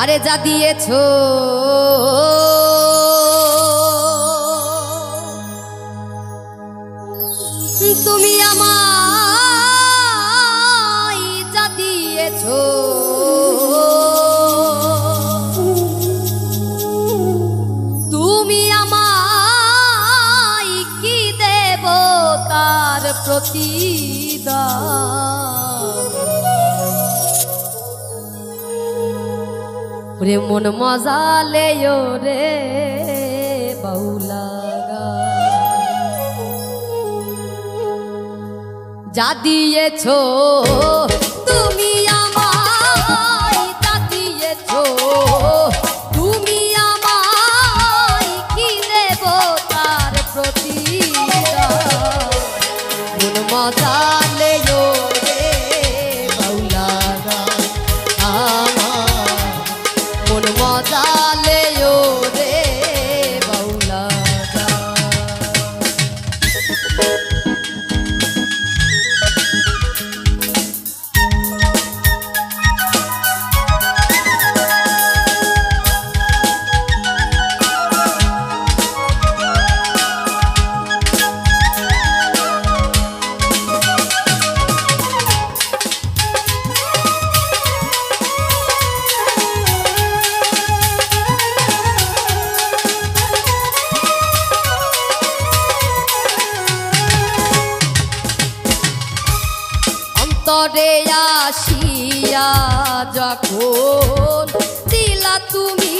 আরে যা দিয়েছ। তুমি আমায় যা দিয়েছ। তুমি আমায় কি দেব তার প্রতিদান? ওরে মন মজা লে রে বাউলা যা দিয়েছ তুমি ঘরে আসিয়া যখন দিলা তুমি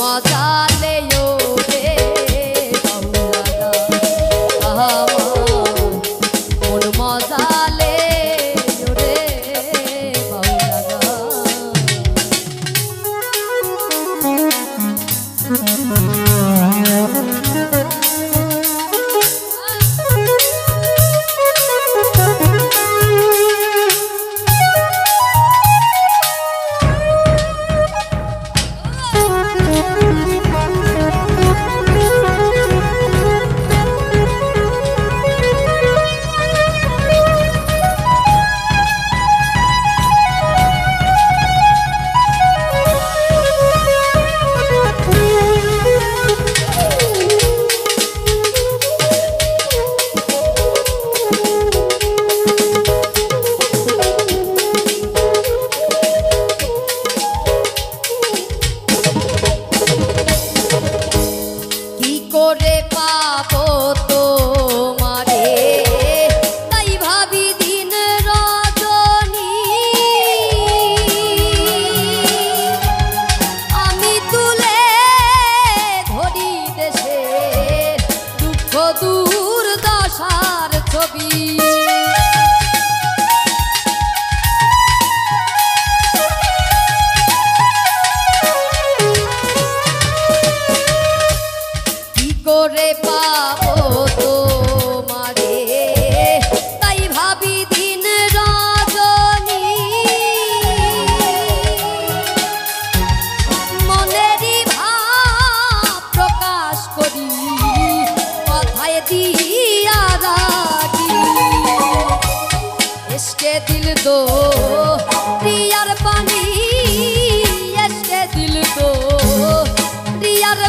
মজালে এসকে দিল দো রিয়ার পানি এসকে দিল দো রিয়ার